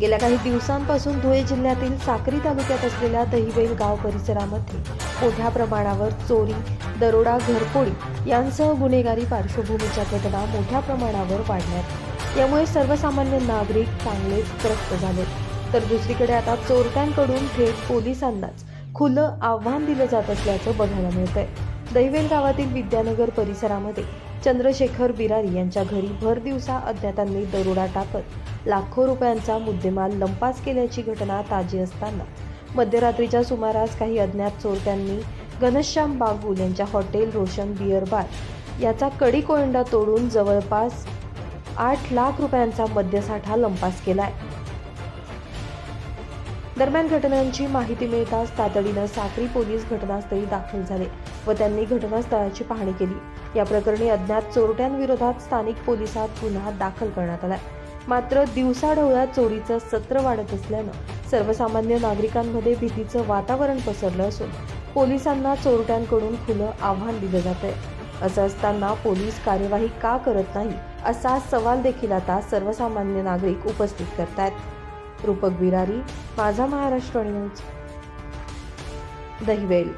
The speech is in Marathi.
गेल्या काही दिवसांपासून धुळे जिल्ह्यातील साक्री तालुक्यात असलेल्या दहिबैल गाव परिसरामध्ये मोठ्या प्रमाणावर चोरी दरोडा घरफोडी यांसह गुन्हेगारी पार्श्वभूमीच्या घटना मोठ्या प्रमाणावर वाढल्यात. यामुळे सर्वसामान्य नागरिक चांगलेच त्रस्त झाले. तर दुसरीकडे आता चोरट्यांकडून थेट पोलिसांनाच खुलं आव्हान दिलं जात असल्याचं बघायला मिळतंय. दहिवेल गावातील विद्यानगर परिसरामध्ये चंद्रशेखर बिरारी यांच्या घरी भर दिवसा अज्ञातांनी दरोडा टाकत लाखो रुपयांचा मुद्देमाल लंपास केल्याची घटना ताजी असताना मध्यरात्रीच्या सुमारास काही अज्ञात चोरट्यांनी घनश्याम बागुल यांच्या हॉटेल रोशन बिअर बार याचा कडी कोयंडा तोडून जवळपास आठ लाख रुपयांचा मद्यसाठा लंपास केला आहे दरम्यान घटनांची माहिती मिळताच तातडीनं साक्री पोलीस घटनास्थळी दाखल झाले व त्यांनी घटनास्थळाची पाहणी केली. या प्रकरणी अज्ञात चोरट्यांविरोधात स्थानिक पोलिसात गुन्हा दाखल करण्यात आलाय. मात्र दिवसाढवळ्यात चोरीचं सत्र वाढत असल्यानं सर्वसामान्य नागरिकांमध्ये भीतीचं वातावरण पसरलं असून पोलिसांना चोरट्यांकडून खुलं आव्हान दिलं जात आहे असं असताना पोलीस कार्यवाही का करत नाही असा सवाल देखील आता सर्वसामान्य नागरिक उपस्थित करतायत. रूपक बिरारी माझा महाराष्ट्र न्यूज दहिवेल.